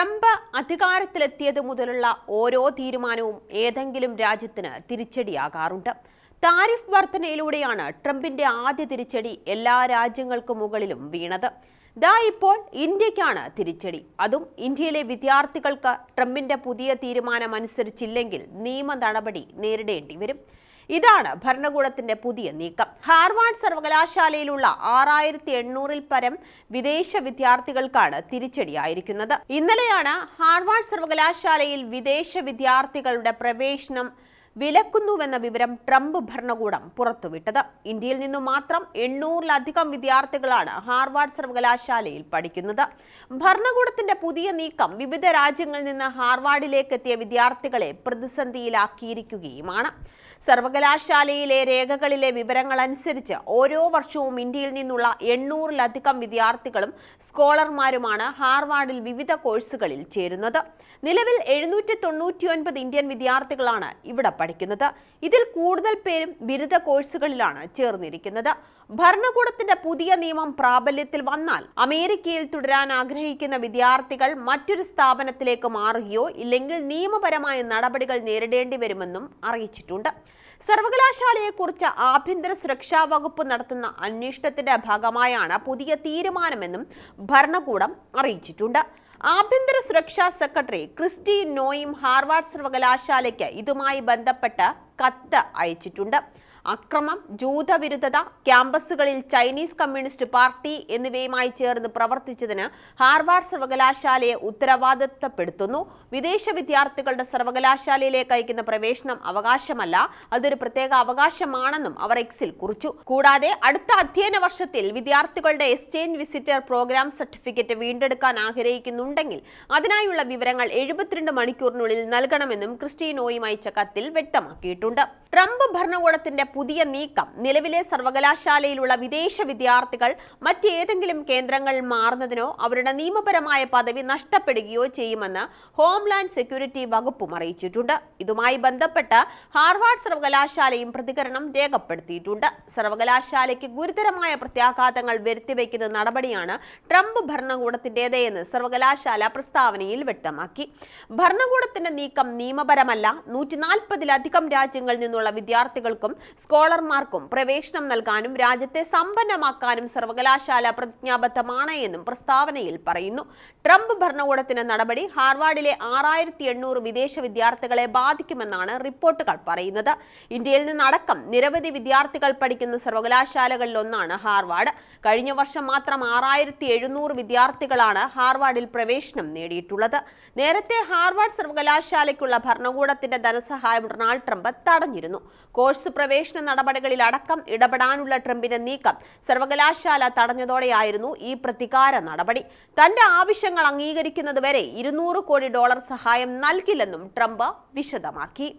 Trump അധികാരത്തിലെത്തിയത് മുതലുള്ള ഓരോ തീരുമാനവും ഏതെങ്കിലും രാജ്യത്തിന് തിരിച്ചടിയാകാറുണ്ട്. താരിഫ് വർധനയിലൂടെയാണ് ട്രംപിന്റെ ആദ്യ തിരിച്ചടി എല്ലാ രാജ്യങ്ങൾക്കും മുകളിലും വീണത്. ദാ ഇപ്പോൾ ഇന്ത്യക്കാണ് തിരിച്ചടി. അതും ഇന്ത്യയിലെ വിദ്യാർത്ഥികൾക്ക് ട്രംപിന്റെ പുതിയ തീരുമാനം അനുസരിച്ചില്ലെങ്കിൽ നിയമ നടപടി നേരിടേണ്ടി വരും. ഇതാണ് ഭരണകൂടത്തിന്റെ പുതിയ നീക്കം. ഹാർവാർഡ് സർവകലാശാലയിലുള്ള ആറായിരത്തി എണ്ണൂറിൽ പരം വിദേശ വിദ്യാർത്ഥികൾക്കാണ് തിരിച്ചടിയായിരിക്കുന്നത്. ഇന്നലെയാണ് ഹാർവാർഡ് സർവകലാശാലയിൽ വിദേശ വിദ്യാർത്ഥികളുടെ പ്രവേശനം വിലക്കുന്നുവെന്ന വിവരം ട്രംപ് ഭരണകൂടം പുറത്തുവിട്ടത്. ഇന്ത്യയിൽ നിന്നു മാത്രം എണ്ണൂറിലധികം വിദ്യാർത്ഥികളാണ് ഹാർവാർഡ് സർവകലാശാലയിൽ പഠിക്കുന്നത്. ഭരണകൂടത്തിന്റെ പുതിയ നീക്കം വിവിധ രാജ്യങ്ങളിൽ നിന്ന് ഹാർവാർഡിലേക്ക് എത്തിയ വിദ്യാർത്ഥികളെ പ്രതിസന്ധിയിലാക്കിയിരിക്കുകയുമാണ്. സർവകലാശാലയിലെ രേഖകളിലെ വിവരങ്ങൾ അനുസരിച്ച് ഓരോ വർഷവും ഇന്ത്യയിൽ നിന്നുള്ള എണ്ണൂറിലധികം വിദ്യാർത്ഥികളും സ്കോളർമാരുമാണ് ഹാർവാർഡിൽ വിവിധ കോഴ്സുകളിൽ ചേരുന്നത്. നിലവിൽ എഴുന്നൂറ്റി ഇന്ത്യൻ വിദ്യാർത്ഥികളാണ് ഇവിടെ പഠിക്കുന്നത്. ഇതിൽ കൂടുതൽ പേരും ബിരുദ കോഴ്സുകളിലാണ് ചേർന്നിരിക്കുന്നത്. ഭരണകൂടത്തിന്റെ പുതിയ നിയമം പ്രാബല്യത്തിൽ വന്നാൽ അമേരിക്കയിൽ തുടരാൻ ആഗ്രഹിക്കുന്ന വിദ്യാർത്ഥികൾ മറ്റൊരു സ്ഥാപനത്തിലേക്ക് മാറുകയോ ഇല്ലെങ്കിൽ നിയമപരമായ നടപടികൾ നേരിടേണ്ടി വരുമെന്നും അറിയിച്ചിട്ടുണ്ട്. സർവകലാശാലയെക്കുറിച്ച് ആഭ്യന്തര സുരക്ഷാ വകുപ്പ് നടത്തുന്ന അന്വേഷണത്തിന്റെ ഭാഗമായാണ് പുതിയ തീരുമാനമെന്നും ഭരണകൂടം അറിയിച്ചിട്ടുണ്ട്. ആഭ്യന്തര സുരക്ഷാ സെക്രട്ടറി ക്രിസ്റ്റി നോയും ഹാർവാർഡ് സർവകലാശാലയ്ക്ക് ഇതുമായി ബന്ധപ്പെട്ട് കത്ത് അയച്ചിട്ടുണ്ട്. അക്രമം ജൂതവിരുദ്ധത ക്യാമ്പസുകളിൽ ചൈനീസ് കമ്മ്യൂണിസ്റ്റ് പാർട്ടി എന്നിവയുമായി ചേർന്ന് പ്രവർത്തിച്ചതിന് ഹാർവാർഡ് സർവകലാശാലയെ ഉത്തരവാദിത്തപ്പെടുത്തുന്നു. വിദേശ വിദ്യാർത്ഥികളുടെ സർവകലാശാലയിലേക്ക് അയക്കുന്ന പ്രവേശനം അവകാശമല്ല. അതൊരു പ്രത്യേക അവകാശമാണെന്നും അവർ എക്സിൽ കുറിച്ചു. കൂടാതെ അടുത്ത അധ്യയന വർഷത്തിൽ വിദ്യാർത്ഥികളുടെ എക്സ്ചേഞ്ച് വിസിറ്റർ പ്രോഗ്രാം സർട്ടിഫിക്കറ്റ് വീണ്ടെടുക്കാൻ ആഗ്രഹിക്കുന്നുണ്ടെങ്കിൽ അതിനായുള്ള വിവരങ്ങൾ എഴുപത്തിരണ്ട് മണിക്കൂറിനുള്ളിൽ നൽകണമെന്നും ക്രിസ്റ്റീനോയും അയച്ച കത്തിൽ വ്യക്തമാക്കിയിട്ടുണ്ട്. ട്രംപ് ഭരണകൂടത്തിന്റെ പുതിയ നീക്കം. നിലവിലെ സർവകലാശാലയിലുള്ള വിദേശ വിദ്യാർത്ഥികൾ മറ്റേതെങ്കിലും കേന്ദ്രങ്ങൾ മാറുന്നതിനോ അവരുടെ നിയമപരമായ പദവി നഷ്ടപ്പെടുകയോ ചെയ്യുമെന്ന് ഹോംലാൻഡ് സെക്യൂരിറ്റി വകുപ്പും അറിയിച്ചിട്ടുണ്ട്. ഇതുമായി ബന്ധപ്പെട്ട് ഹാർവാർഡ് സർവകലാശാലയും പ്രതികരണം രേഖപ്പെടുത്തിയിട്ടുണ്ട്. സർവകലാശാലയ്ക്ക് ഗുരുതരമായ പ്രത്യാഘാതങ്ങൾ വരുത്തിവെക്കുന്ന നടപടിയാണ് ട്രംപ് ഭരണകൂടത്തിന്റെത് എന്ന് സർവകലാശാല പ്രസ്താവനയിൽ വ്യക്തമാക്കി. ഭരണകൂടത്തിന്റെ നീക്കം നിയമപരമല്ല. നൂറ്റി നാൽപ്പതിലധികം രാജ്യങ്ങളിൽ നിന്നുള്ള വിദ്യാർത്ഥികൾക്കും സ്കോളർമാർക്കും പ്രവേശനം നൽകാനും രാജ്യത്തെ സമ്പന്നമാക്കാനും സർവകലാശാല പ്രതിജ്ഞാബദ്ധമാണ് എന്നും പ്രസ്താവനയിൽ പറയുന്നു. ട്രംപ് ഭരണകൂടത്തിന്റെ നടപടി ഹാർവാർഡിലെ ആറായിരത്തി എണ്ണൂറ് വിദേശ വിദ്യാർത്ഥികളെ ബാധിക്കുമെന്നാണ് റിപ്പോർട്ടുകൾ പറയുന്നത്. ഇന്ത്യയിൽ നിന്നടക്കം നിരവധി വിദ്യാർത്ഥികൾ പഠിക്കുന്ന സർവകലാശാലകളിൽ ഒന്നാണ് ഹാർവാർഡ്. കഴിഞ്ഞ വർഷം മാത്രം ആറായിരത്തി എഴുന്നൂറ് വിദ്യാർത്ഥികളാണ് ഹാർവാർഡിൽ പ്രവേശനം നേടിയിട്ടുള്ളത്. നേരത്തെ ഹാർവാർഡ് സർവകലാശാലയ്ക്കുള്ള ഭരണകൂടത്തിന്റെ ധനസഹായം ഡൊണാൾഡ് ട്രംപ് തടഞ്ഞിരുന്നു. കോഴ്സ് പ്രവേശന നടപടികളിൽ അടക്കം ഇടപെടാനുള്ള ട്രംപിന്റെ നീക്കം സർവകലാശാല തടഞ്ഞതോടെയായിരുന്നു ഈ പ്രതികാര നടപടി. തന്റെ ആവശ്യങ്ങൾ അംഗീകരിക്കുന്നതുവരെ ഇരുന്നൂറ് കോടി ഡോളർ സഹായം നൽകില്ലെന്നും ട്രംപ് വിശദമാക്കി.